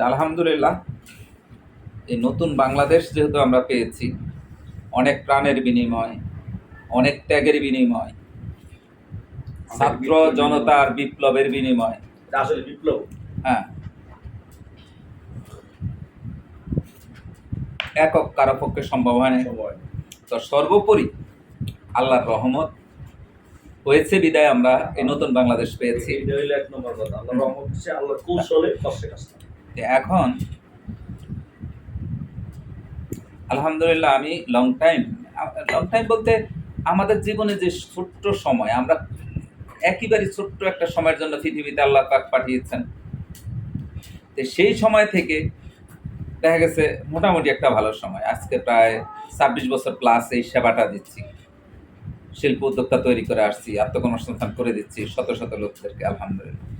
আলহামদুলিল্লাহ এই নতুন বাংলাদেশ যেহেতু আমরা পেয়েছি অনেক প্রাণের বিনিময় অনেক ত্যাগের বিনিময় ছাত্র জনতার বিপ্লবের বিনিময়। আসলে বিপ্লব। হ্যাঁ। একক কারও পক্ষে সম্ভব হয় না তো সর্বোপরি আল্লাহর রহমত হয়েছে বিদায় আমরা এই নতুন বাংলাদেশ পেয়েছি। এক নম্বর কথা। আল্লাহ রহমত আল্লাহ কৌশলে এখন, আলহামদুলিল্লাহ আমি লং টাইম লং টাইম বলতে আমাদের জীবনে যে ছোট্ট সময়, আমরা একেবারে ছোট্ট একটা সময়ের জন্য পৃথিবীতে আল্লাহ পাক পাঠিয়েছেন। তো সেই সময় থেকে দেখা গেছে মোটামুটি একটা ভালো সময়। আজকে প্রায় ছাব্বিশ বছর প্লাস এই সেবাটা দিচ্ছি। শিল্প উদ্যোক্তা তৈরি করে আসছি, আত্মকর্মসংস্থান করে দিচ্ছি শত শত লোকদেরকে, আলহামদুলিল্লাহ।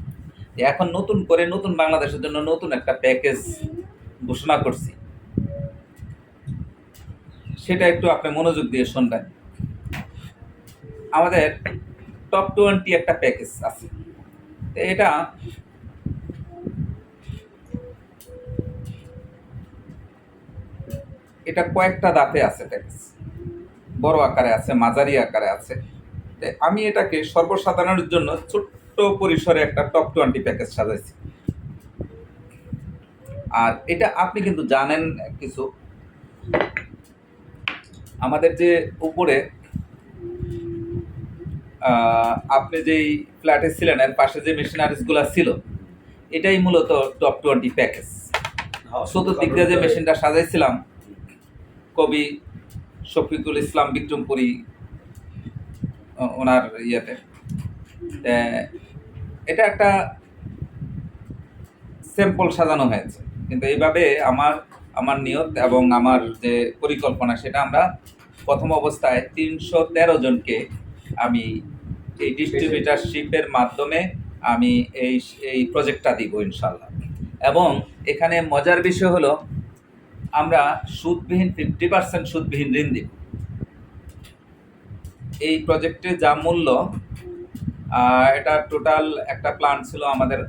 এখন নতুন করে নতুন বাংলাদেশের জন্য নতুন একটা প্যাকেজ ঘোষণা করছি। সেটা একটু আপনি মনোযোগ দিয়ে শুনবেন। আমাদের টপ টোয়েন্টি একটা প্যাকেজ আছে। এটা এটা কয়েকটা দাঁতে আছে প্যাকেজ বড় আকারে আছে, মাঝারি আকারে আছে। আমি এটাকে সর্বসাধারণের জন্য ছোট্ট পরিসরে একটা টপ টোয়েন্টি প্যাকেজ সাজাইছি। আর এটা আপনি কিন্তু জানেন কিছু। আমাদের যে উপরে আপনি যেই ফ্ল্যাটে ছিলেন এর পাশে যে মেশিনারিজগুলো ছিল এটাই মূলত টপ টোয়েন্টি প্যাকেজ। চতুর্দিক দিয়ে যে মেশিনটা সাজাইছিলাম কবি শফিকুল ইসলাম বিক্রমপুরী ওনার ইয়েতে। এটা একটা স্যাম্পল সাজানো হয়েছে। কিন্তু এইভাবে আমার আমার নিয়ত এবং আমার যে পরিকল্পনা, সেটা আমরা প্রথম অবস্থায় তিনশো তেরো জনকে আমি এই ডিস্ট্রিবিউটারশিপের মাধ্যমে আমি এই এই প্রজেক্টটা দিব ইনশাল্লাহ এবং এখানে মজার বিষয় হলো, আমরা সুদবিহীন ফিফটি পার্সেন্ট সুদবিহীন ঋণ দিব। এই প্রজেক্টে যা মূল্য এটা টোটাল একটা প্ল্যান ছিল আমাদের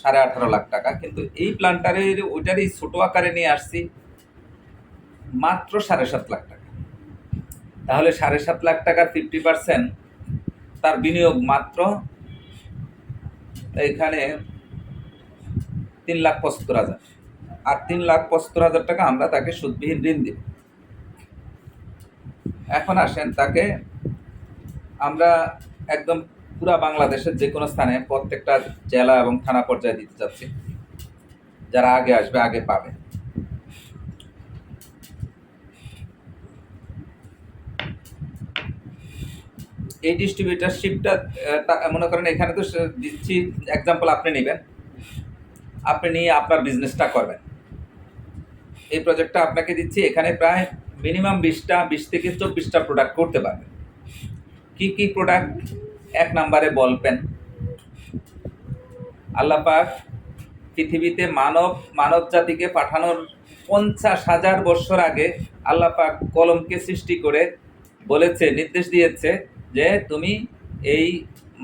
সাড়ে আঠারো লাখ টাকা। কিন্তু এই প্ল্যানটারের ওইটারই ছোট আকারে নিয়ে আসছি মাত্র সাড়ে সাত লাখ টাকা। তাহলে সাড়ে সাত লাখ টাকার ফিফটি পার্সেন্ট তার বিনিয়োগ মাত্র এখানে তিন লাখ পঁচাত্তর হাজার। আর তিন লাখ পঁচাত্তর হাজার টাকা আমরা তাকে সুদবিহীন ঋণ দিব এখন আসেন তাকে আমরা একদম পুরা বাংলাদেশের যে কোনো স্থানে প্রত্যেকটা জেলা এবং থানা পর্যায়ে দিতে চাচ্ছি যারা আগে আসবে, আগে পাবে। এই ডিস্ট্রিবিউটারশিপটা মনে করেন এখানে তো দিচ্ছি এক্সাম্পল আপনি নেবেন। আপনি নিয়ে আপনার বিজনেসটা করবেন। এই প্রজেক্টটা আপনাকে দিচ্ছি, এখানে প্রায় মিনিমাম বিশটা, বিশ থেকে চব্বিশটা প্রোডাক্ট করতে পারবেন। কী কী প্রোডাক্ট এক নম্বরে বল পেন। আল্লাহ পাক পৃথিবীতে মানব মানব জাতিকে পাঠানোর পঞ্চাশ হাজার বছর আগে আল্লাহ পাক কলমকে সৃষ্টি করে বলেছে, নির্দেশ দিয়েছে যে তুমি এই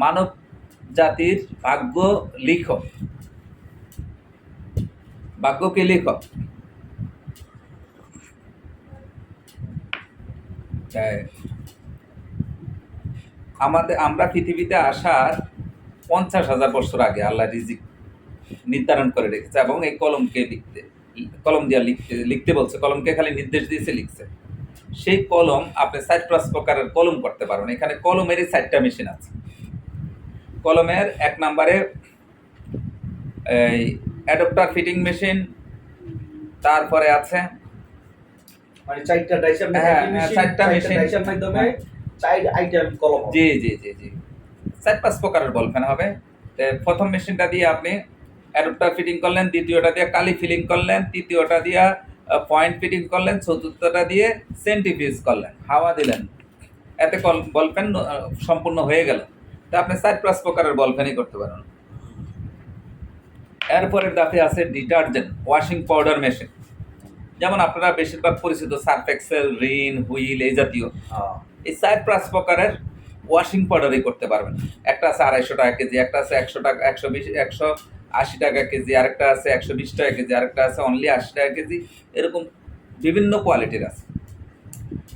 মানব জাতির ভাগ্য লিখো। ভাগ্যকে লিখো। তাই। আমাদের আমরা পৃথিবীতে আসার পঞ্চাশ হাজার বছর আগে আল্লাহ রিজিক নির্ধারণ করে রেখেছে এবং এই কলমকে লিখতে কলম দিয়া লিখতে লিখতে বলছে কলমকে খালি নির্দেশ দিয়েছে লিখছে। সেই কলম আপনি সাইট্রাস প্রকারের কলম করতে পারেন এখানে কলমেরই চারটা মেশিন আছে। কলমের এক নম্বরে এই অ্যাডপ্টার ফিটিং মেশিন তারপরে আছে মানে চারটা ডাইসের হ্যাঁ, হ্যাঁ, চারটা machine। ডাইসের মাধ্যমে চার আইটেম কলম জি জি জি জি। চার পাঁচ প্রকারের বল ফ্যান হবে। তে প্রথম মেশিনটা দিয়ে আপনি অ্যাডপ্টার ফিটিং করলেন দ্বিতীয়টা দিয়ে কালি ফিলিং করলেন তৃতীয়টা দিয়ে পয়েন্ট ফিটিং করলেন চতুর্থটা দিয়ে সেন্টিফিউজ করলেন। হাওয়া দিলেন। এতে কল বল পেন সম্পূর্ণ হয়ে গেল। তা আপনি চার পাঁচ প্রকারের বল ফ্যানই করতে পারেন। এরপরের দাফে আছে ডিটারজেন্ট ওয়াশিং পাউডার মেশিন যেমন আপনারা বেশিরভাগ পরিচিত সার্ফ এক্সেল রিন হুইল এই জাতীয়। এই পাঁচ প্রকারের ওয়াশিং পাউডারই করতে পারবেন। একটা আছে আড়াইশো টাকা কেজি, একটা আছে একশো টাকা, একশো বিশ, একশো আশি টাকা কেজি, আরেকটা আছে একশো বিশ টাকা কেজি, আরেকটা আছে অনলি আশি টাকা কেজি, এরকম বিভিন্ন কোয়ালিটির আছে।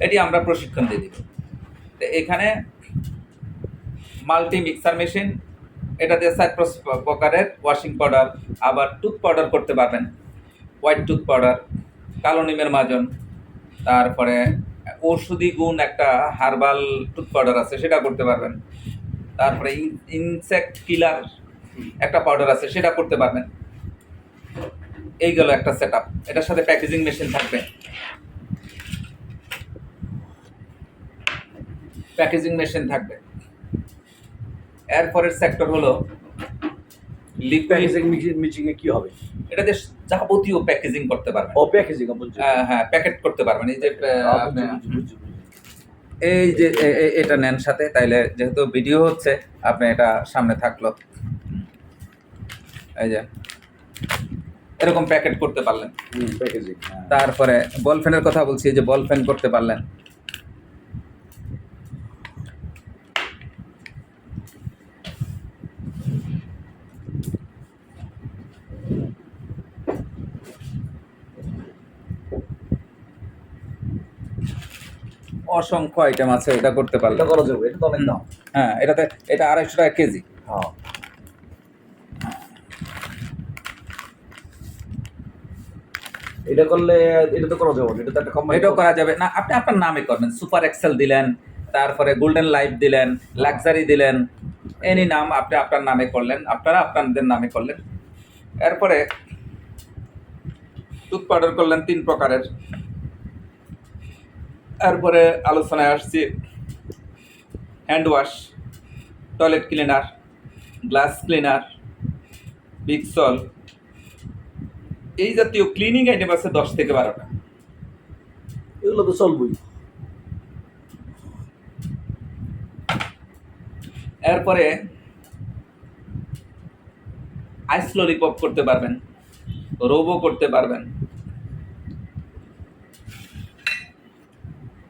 এটি আমরা প্রশিক্ষণ দিয়ে দিব। তো এখানে মাল্টি মিক্সার মেশিন এটা দিয়ে সাইপ্রাস প্রকারের ওয়াশিং পাউডার আবার টুথ পাউডার করতে পারবেন। হোয়াইট টুথ পাউডার কালো নিমের মাজন, তারপরে ঔষধি গুণ একটা হার্বাল টুথ পাউডার আছে, সেটা করতে পারবেন। তারপরে ইনসেক্ট কিলার একটা পাউডার আছে, সেটা করতে পারবেন। এই গেল একটা সেট আপ এটার সাথে প্যাকেজিং মেশিন থাকবে। প্যাকেজিং মেশিন থাকবে। এরপরের সেক্টর হলো লিকুইড প্যাকেজিং মিচিং এ কি হবে? এটাতে যাবতীয় প্যাকেজিং করতে পারবেন ও প্যাকেজিং হ্যাঁ, হ্যাঁ প্যাকেট করতে পারবেন এই যে। এই যে এটা নেন সাথে তাইলে যেহেতু ভিডিও হচ্ছে আপনি এটা সামনে থাকল। এই যে এরকম প্যাকেট করতে পারলেন। প্যাকেজিং হ্যাঁ। তারপরে বল ফ্যানের কথা বলছি যে বল ফ্যান করতে পারলেন। অসংখ্য আইটেম আছে এটা করতে পারলে। এটা করা যাবে এটা তো অনেক দাম। হ্যাঁ এটাতে এটা আড়াইশো টাকা কেজি। হ্যাঁ। এটা করলে এটা তো করা যাবে এটা তো একটা কোম্পানি এটাও করা যাবে। না আপনি আপনার নামে করবেন। সুপার এক্সেল দিলেন তারপরে গোল্ডেন লাইফ দিলেন লাক্সারি দিলেন এনি নাম আপনি আপনার নামে করলেন আপনারা আপনাদের নামে করলেন। এরপরে টুথ পাউডার করলেন তিন প্রকারের। এরপরে আলোচনায় আসছি। Hand wash toilet cleaner glass cleaner বিক্সল এই জাতীয় ক্লিনিং আইটেম আছে দশ থেকে বারোটা। এগুলো তো চলবই। এরপরে আইস ললিপপ করতে পারবেন রোবো করতে পারবেন।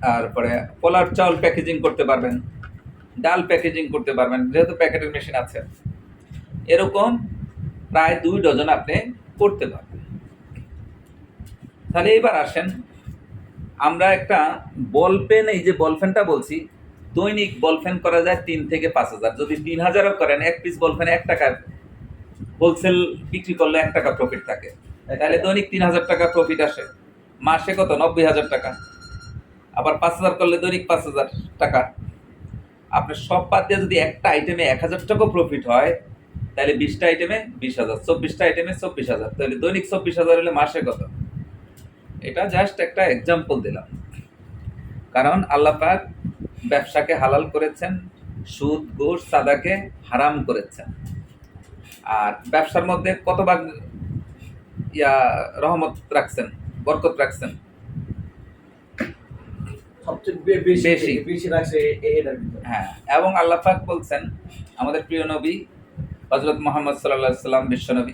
তারপরে পোলার চাউল প্যাকেজিং করতে পারবেন ডাল প্যাকেজিং করতে পারবেন যেহেতু প্যাকেটের মেশিন আছে। এরকম প্রায় দুই ডজন আপনি করতে পারবেন। তাহলে এবার আসেন আমরা একটা বল পেন এই যে বল পেনটা বলছি দৈনিক বল পেন করা যায় তিন থেকে পাঁচ হাজার। যদি তিন হাজারও করেন এক পিস বল পেন এক টাকা হোলসেল বিক্রি করলে এক টাকা প্রফিট থাকে। তাহলে দৈনিক তিন হাজার টাকা প্রফিট আসে। মাসে কত? নব্বই হাজার টাকা। আবার পাঁচ হাজার করলে দৈনিক পাঁচ হাজার টাকা। আপনার সব বাদ দিয়ে যদি একটা আইটেমে এক হাজার টাকাও প্রফিট হয়, তাহলে বিশটা আইটেমে বিশ হাজার, চব্বিশটা আইটেমে চব্বিশ হাজার, তাহলে দৈনিক চব্বিশ হাজার হলে মাসে কত? এটা জাস্ট একটা এক্সাম্পল দিলাম। কারণ আল্লাহ পাক ব্যবসাকে হালাল করেছেন, সুদ, ঘুষ, সাদাকে হারাম করেছেন। আর ব্যবসার মধ্যে কত ভাগ ইয়া রহমত রাখছেন, বরকত রাখছেন? সবচেয়ে বেশি বেশি। বেশি রাখছে এ- এ- এটার হ্যাঁ এবং আল্লাহ পাক বলছেন আমাদের প্রিয় নবী হজরত মোহাম্মদ সাল্লাহ সাল্লাম বিশ্বনবী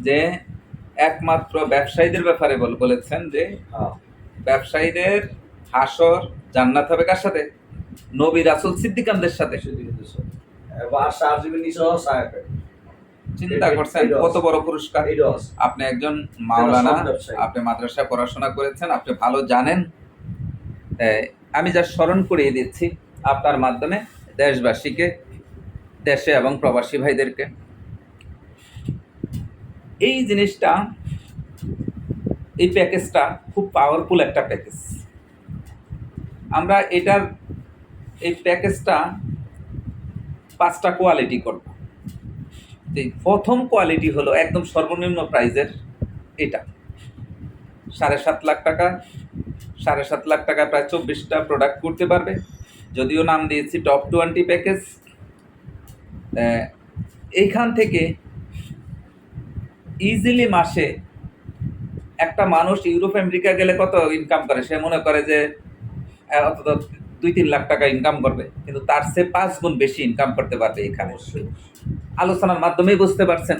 যে একমাত্র ব্যবসায়ীদের ব্যাপারে বলেছেন যে হ্যাঁ। ব্যবসায়ীদের হাসর জান্নাত হবে কার সাথে? নবী রাসুল সিদ্দিকানদের সাথে। সেদিকে তো চিন্তা করছেন কত বড় পুরস্কার? আপনি একজন মাওলানা আপনি মাদ্রাসায় পড়াশোনা করেছেন আপনি ভালো জানেন। আমি যা স্মরণ করিয়ে দিচ্ছি আপনার মাধ্যমে দেশবাসীকে দেশে এবং প্রবাসী ভাইদেরকে। এই জিনিসটা এই প্যাকেজটা খুব পাওয়ারফুল একটা প্যাকেজ। আমরা এটার এই প্যাকেজটা পাঁচটা কোয়ালিটি করব। প্রথম কোয়ালিটি হলো একদম সর্বনিম্ন প্রাইজের এটা। সাড়ে সাত লাখ টাকা, সাড়ে সাত লাখ টাকা প্রায় চব্বিশটা প্রোডাক্ট করতে পারবে। যদিও নাম দিয়েছি টপ টোয়েন্টি প্যাকেজ এইখান থেকে ইজিলি মাসে একটা মানুষ ইউরোপ আমেরিকা গেলে কত ইনকাম করে? সে মনে করে যে অন্তত দুই তিন লাখ টাকা ইনকাম করবে কিন্তু তার সে পাঁচ গুণ বেশি ইনকাম করতে পারবে এখানে। আলোচনার মাধ্যমেই বুঝতে পারছেন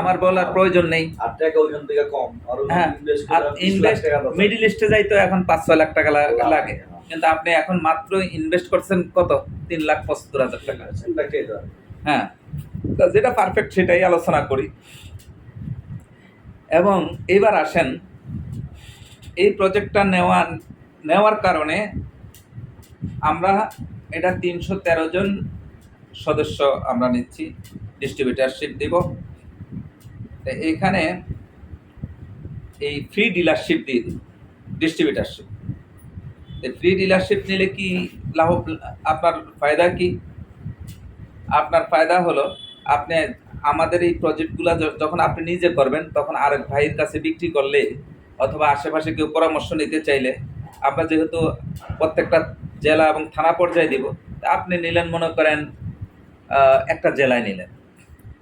আমার বলার প্রয়োজন নেই আর টাকা ওইখান থেকে কম আরও হ্যাঁ ইনভেস্ট আর করে 20 লাখ ইনভেস্ট টাকা দরকার। মিডিল ইস্টে যাই তো এখন পাঁচ ছয় লাখ টাকা লাগে। লাগে কিন্তু আপনি এখন মাত্র ইনভেস্ট করছেন কত তিন লাখ পঁচাত্তর হাজার টাকা? হ্যাঁ তো যেটা পারফেক্ট সেটাই আলোচনা করি এবং এবার আসেন এই প্রজেক্টটা নেওয়া নেওয়ার কারণে আমরা এটা তিনশো তেরো জন সদস্য আমরা নিচ্ছি ডিস্ট্রিবিউটারশিপ দিব। এখানে এই ফ্রি ডিলারশিপ দিয়ে দিই ডিস্ট্রিবিউটারশিপ ফ্রি ডিলারশিপ নিলে কি লাভ আপনার ফায়দা কি? আপনার ফায়দা হলো আপনি আমাদের এই প্রজেক্টগুলো যখন আপনি নিজে করবেন, তখন আরেক ভাইয়ের কাছে বিক্রি করলে অথবা আশেপাশে কেউ পরামর্শ নিতে চাইলে, আমরা যেহেতু প্রত্যেকটা জেলা এবং থানা পর্যায়ে দিব। আপনি নিলেন মনে করেন একটা জেলায় নিলেন।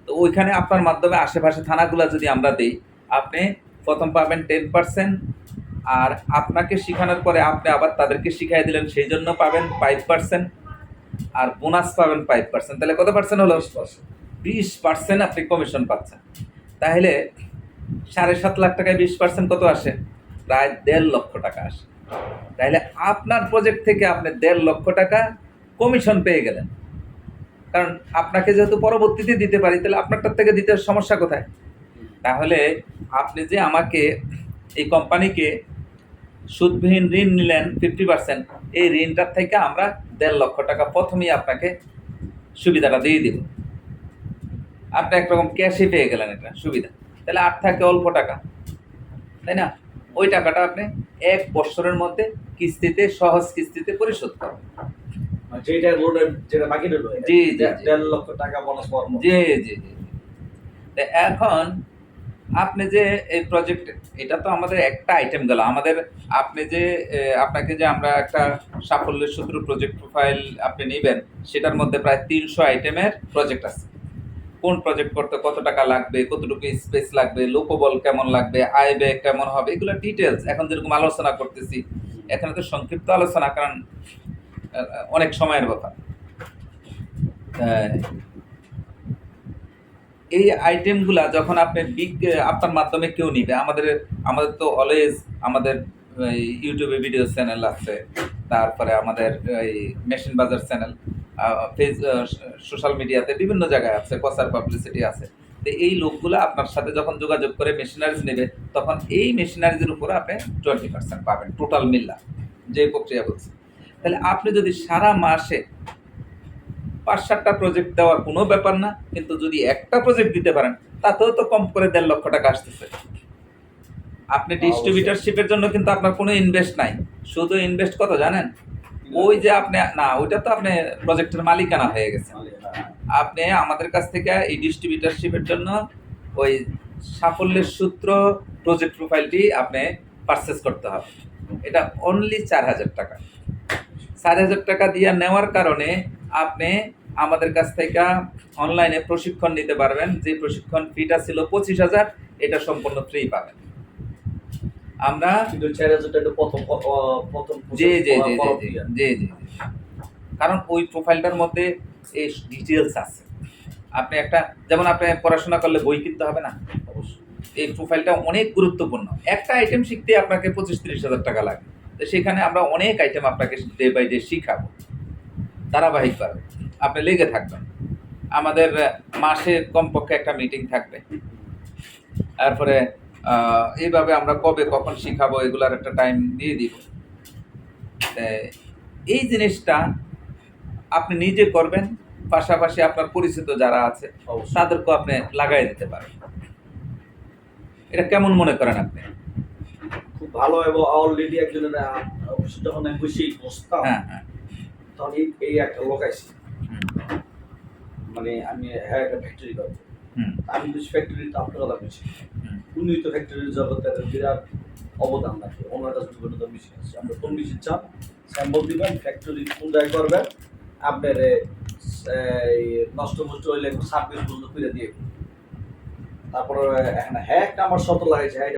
তো ওইখানে আপনার মাধ্যমে আশেপাশে থানাগুলো যদি আমরা দিই, আপনি প্রথম পাবেন টেন পার্সেন্ট আর আপনাকে শেখানোর পরে আপনি আবার তাদেরকে শিখাই দিলেন, সেই জন্য পাবেন ফাইভ পার্সেন্ট আর বোনাস পাবেন ফাইভ পার্সেন্ট তাহলে কত পার্সেন্ট হলো? বিশ পার্সেন্ট আপনি কমিশন পাচ্ছেন। তাহলে সাড়ে সাত লাখ টাকায় বিশ পার্সেন্ট কত আসে? প্রায় দেড় লক্ষ টাকা আসে। তাহলে আপনার প্রজেক্ট থেকে আপনি দেড় লক্ষ টাকা কমিশন পেয়ে গেলেন। কারণ আপনাকে যেহেতু পরবর্তীতে দিতে পারি, তাহলে আপনারটার থেকে দিতে সমস্যা কোথায়? তাহলে আপনি যে আমাকে এই কোম্পানিকে সুদবিহীন ঋণ নিলেন ফিফটি পার্সেন্ট এই ঋণটার থেকে আমরা দেড় লক্ষ টাকা প্রথমেই আপনাকে সুবিধাটা দিয়ে দিব। আপনি একরকম ক্যাশে পেয়ে গেলেন এটা, সুবিধা। তাহলে আর থাকে অল্প টাকা, তাই না? ওই টাকাটা আপনি এক বছরের মধ্যে কিস্তিতে সহজ কিস্তিতে পরিশোধ করবেন মানে যেটা যেটা বাকি রইল জি। দেড় লক্ষ টাকা বোনাস পাওয়ার জি জি জি এখন আপনি যে এই প্রজেক্ট এটা তো আমাদের একটা আইটেম গেল। আমাদের আপনি যে আপনাকে যে আমরা একটা সাফল্যের সূত্র প্রজেক্ট প্রোফাইল আপনি নেবেন সেটার মধ্যে প্রায় তিনশো আইটেমের প্রজেক্ট আছে। কোন প্রজেক্ট করতে কত টাকা লাগবে, কতটুকু স্পেস লাগবে লোকবল কেমন লাগবে আয় ব্যয় কেমন হবে, এগুলো ডিটেলস এখন যেরকম আলোচনা করতেছি, এখানে তো সংক্ষিপ্ত আলোচনা, কারণ অনেক সময়ের কথা। এই আইটেমগুলা যখন আপনি বিগ আপনার মাধ্যমে কেউ নিবে, আমাদের আমাদের তো অলওয়েজ আমাদের ইউটিউবে ভিডিও চ্যানেল আছে, তারপরে আমাদের, এই মেশিন বাজার চ্যানেল ফেস সোশ্যাল মিডিয়াতে বিভিন্ন জায়গায় আছে প্রচার পাবলিসিটি আছে। তো এই লোকগুলো আপনার সাথে যখন যোগাযোগ করে মেশিনারিজ নেবে তখন এই মেশিনারিজের উপরে আপনি টোয়েন্টি পার্সেন্ট পাবেন টোটাল মিল্লা যে প্রক্রিয়া বলছি। তাহলে আপনি যদি সারা মাসে পাঁচ সাতটা প্রজেক্ট দেওয়ার কোনো ব্যাপার না কিন্তু যদি একটা প্রজেক্ট দিতে পারেন তাতেও তো কম করে দেড় লক্ষ টাকা আসতেছে। আপনি ডিস্ট্রিবিউটারশিপের জন্য কিন্তু আপনার কোনো ইনভেস্ট নাই। শুধু ইনভেস্ট কত জানেন? ওই যে আপনি, না, ওইটা তো আপনি প্রজেক্টের মালিকানা হয়ে গেছে। আপনি আমাদের কাছ থেকে এই ডিস্ট্রিবিউটারশিপের জন্য ওই সাফল্যের সূত্র প্রজেক্ট প্রোফাইলটি আপনি পারচেস করতে হবে। এটা অনলি চার হাজার টাকা। চার হাজার টাকা দিয়ে নেওয়ার কারণে আপনি আমাদের কাছ থেকে অনলাইনে প্রশিক্ষণ নিতে পারবেন। যে প্রশিক্ষণ ফিটা ছিল পঁচিশ হাজার, এটা সম্পূর্ণ ফ্রি পাবেন। আমরা কিন্তু চার প্রথম জি জি জি জি জি কারণ ওই প্রোফাইলটার মধ্যে এই ডিটেলস আছে। আপনি একটা যেমন আপনি পড়াশোনা করলে বই কিনতে হবে না? অবশ্যই। এই প্রোফাইলটা অনেক গুরুত্বপূর্ণ। একটা আইটেম শিখতে আপনাকে পঁচিশ তিরিশ হাজার টাকা লাগে। তো সেখানে আমরা অনেক আইটেম আপনাকে ডে বাই ডে শিখাবো। ধারাবাহিকভাবে। আপনি লেগে থাকবেন। আমাদের মাসে কমপক্ষে একটা মিটিং থাকবে। তারপরে এইভাবে আমরা কবে কখন শিখাবো এগুলার একটা টাইম দিয়ে দিব। এই জিনিসটা আপনি নিজে করবেন পাশাপাশি আপনার পরিচিত যারা আছে। তাদেরকেও আপনি লাগাই দিতে পারেন। এটা কেমন মনে করেন আপনি? খুব ভালো এবং অলরেডি একজনের যখন বসে বসতাম হ্যাঁ হ্যাঁ। তখন এই- একটা লোক আইসি। মানে আমি হ্যাঁ একটা ফ্যাক্টরি করব। আমি তো ফ্যাক্টরি তো আপনার কথা বুঝি উনি তো ফ্যাক্টরির জগতে বিরাট অবদান রাখে। ওনার কাছে দুটো তো মেশিন আছে আপনার কোন মেশিন চান স্যাম্পল দিবেন ফ্যাক্টরি কোন জায়গায় করবেন আপনার এই নষ্ট মষ্ট হইলে সার্ভিস বন্ধ করে দিয়ে তারপরে হ্যাঁ একটা আমার শত লাগাইছে